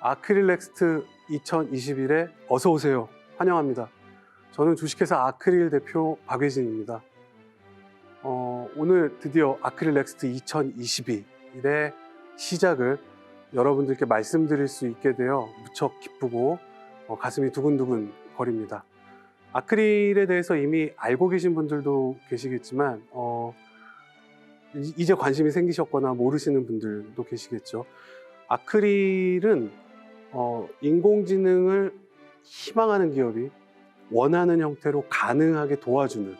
아크릴 넥스트 2021에 어서 오세요. 환영합니다. 저는 주식회사 아크릴 대표 박예진입니다. 어, 오늘 드디어 아크릴 넥스트 2021의 시작을 여러분들께 말씀드릴 수 있게 되어 무척 기쁘고 어, 가슴이 두근두근 거립니다. 아크릴에 대해서 이미 알고 계신 분들도 계시겠지만 어, 이- 이제 관심이 생기셨거나 모르시는 분들도 계시겠죠. 아크릴은 어, 인공지능을 희망하는 기업이 원하는 형태로 가능하게 도와주는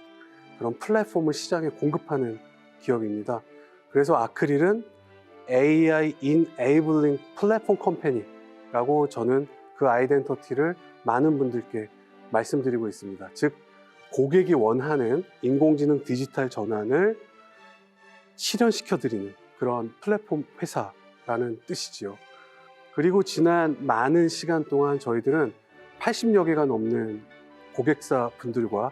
그런 플랫폼을 시장에 공급하는 기업입니다. 그래서 아크릴은 AI Enabling Platform Company라고 저는 그 아이덴티티를 많은 분들께 말씀드리고 있습니다. 즉, 고객이 원하는 인공지능 디지털 전환을 실현시켜드리는 그런 플랫폼 회사라는 뜻이지요. 그리고 지난 많은 시간 동안 저희들은 80여 개가 넘는 고객사 분들과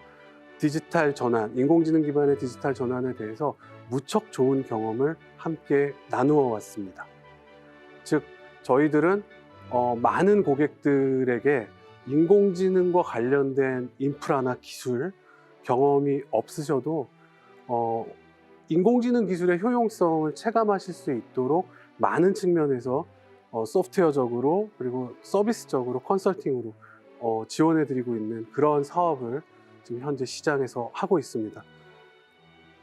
디지털 전환, 인공지능 기반의 디지털 전환에 대해서 무척 좋은 경험을 함께 나누어 왔습니다. 즉, 저희들은 어, 많은 고객들에게 인공지능과 관련된 인프라나 기술 경험이 없으셔도 어, 인공지능 기술의 효용성을 체감하실 수 있도록 많은 측면에서 어, 소프트웨어적으로 그리고 서비스적으로 컨설팅으로 어, 지원해드리고 있는 그런 사업을 지금 현재 시장에서 하고 있습니다.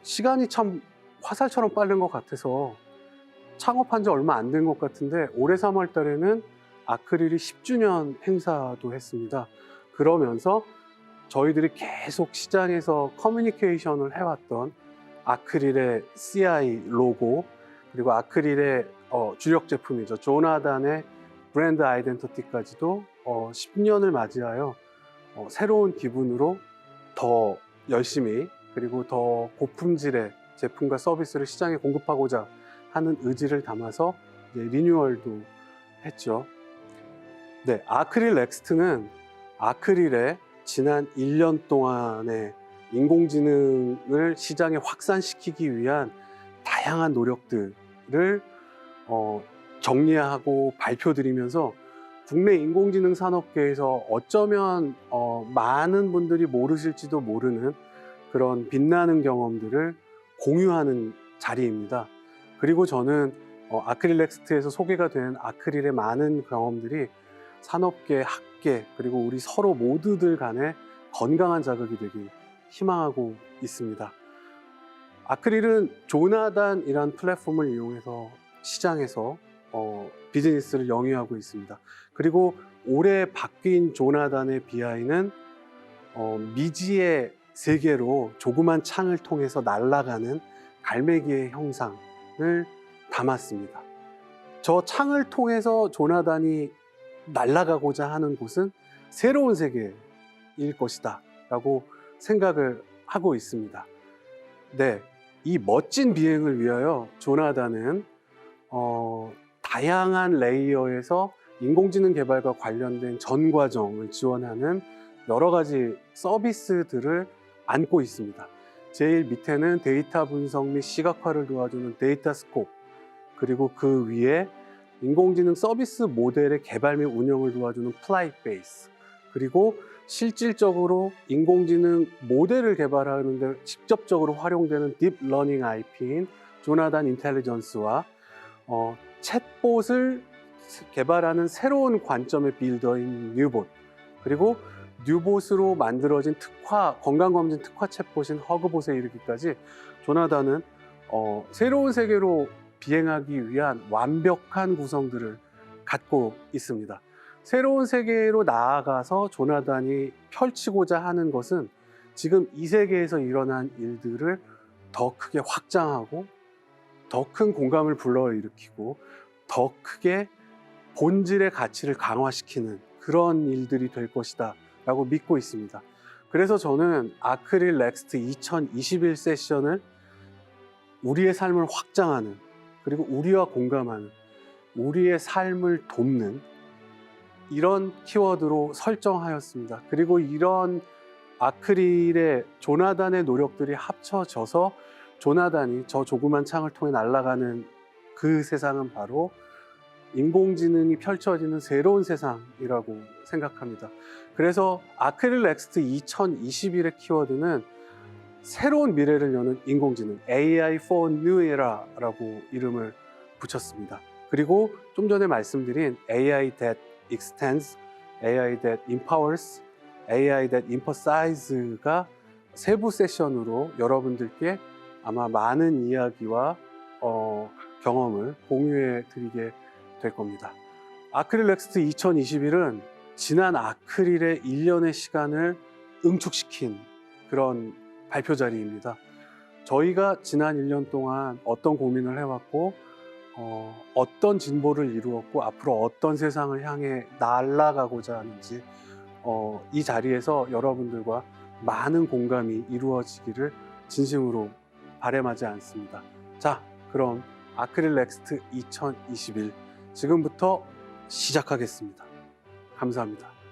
시간이 참 화살처럼 빠른 것 같아서 창업한 지 얼마 안 된 것 같은데 올해 3월 달에는 아크릴이 10주년 행사도 했습니다. 그러면서 저희들이 계속 시장에서 커뮤니케이션을 해왔던 아크릴의 CI 로고 그리고 아크릴의 어, 주력 제품이죠. 조나단의 브랜드 아이덴티티까지도 어, 10년을 맞이하여 어, 새로운 기분으로 더 열심히 그리고 더 고품질의 제품과 서비스를 시장에 공급하고자 하는 의지를 담아서 리뉴얼도 했죠. 네, 아크릴 넥스트는 아크릴의 지난 1년 동안의 인공지능을 시장에 확산시키기 위한 다양한 노력들을 어, 정리하고 발표드리면서 국내 인공지능 산업계에서 어쩌면 어, 많은 분들이 모르실지도 모르는 그런 빛나는 경험들을 공유하는 자리입니다. 그리고 저는 어, 아크릴 넥스트에서 소개가 된 아크릴의 많은 경험들이 산업계, 학계, 그리고 우리 서로 모두들 간에 건강한 자극이 되길 희망하고 있습니다. 아크릴은 조나단이란 플랫폼을 이용해서 시장에서 어, 비즈니스를 영위하고 있습니다. 그리고 올해 바뀐 조나단의 BI는 어, 미지의 세계로 조그만 창을 통해서 날아가는 갈매기의 형상을 담았습니다. 저 창을 통해서 조나단이 날아가고자 하는 곳은 새로운 세계일 것이다 라고 생각을 하고 있습니다. 네, 이 멋진 비행을 위하여 조나단은 어, 다양한 레이어에서 인공지능 개발과 관련된 전 과정을 지원하는 여러 가지 서비스들을 안고 있습니다. 제일 밑에는 데이터 분석 및 시각화를 도와주는 데이터 스콥, 그리고 그 위에 인공지능 서비스 모델의 개발 및 운영을 도와주는 플라이 베이스, 그리고 실질적으로 인공지능 모델을 개발하는 데 직접적으로 활용되는 딥 러닝 IP인 조나단 인텔리전스와 어, 챗봇을 개발하는 새로운 관점의 빌더인 뉴봇. 그리고 뉴봇으로 만들어진 특화 건강검진 특화 챗봇인 허그봇에 이르기까지 조나단은 어, 새로운 세계로 비행하기 위한 완벽한 구성들을 갖고 있습니다. 새로운 세계로 나아가서 조나단이 펼치고자 하는 것은 지금 이 세계에서 일어난 일들을 더 크게 확장하고 더 큰 공감을 불러일으키고 더 크게 본질의 가치를 강화시키는 그런 일들이 될 것이다 라고 믿고 있습니다. 그래서 저는 아크릴 넥스트 2021 세션을 우리의 삶을 확장하는 그리고 우리와 공감하는 우리의 삶을 돕는 이런 키워드로 설정하였습니다. 그리고 이런 아크릴의 조나단의 노력들이 합쳐져서 조나단이 저 조그만 창을 통해 날아가는 그 세상은 바로 인공지능이 펼쳐지는 새로운 세상이라고 생각합니다. 그래서 아크릴 넥스트 2021의 키워드는 새로운 미래를 여는 인공지능 AI for New Era라고 이름을 붙였습니다. 그리고 좀 전에 말씀드린 AI that extends, AI that empowers, AI that emphasizes가 세부 세션으로 여러분들께 아마 많은 이야기와 어, 경험을 공유해 드리게 될 겁니다. 아크릴 넥스트 2021은 지난 아크릴의 1년의 시간을 응축시킨 그런 발표 자리입니다. 저희가 지난 1년 동안 어떤 고민을 해왔고 어, 어떤 진보를 이루었고 앞으로 어떤 세상을 향해 날아가고자 하는지 어, 이 자리에서 여러분들과 많은 공감이 이루어지기를 진심으로 바람하지 않습니다. 자, 그럼 아크릴 넥스트 2021 지금부터 시작하겠습니다. 감사합니다.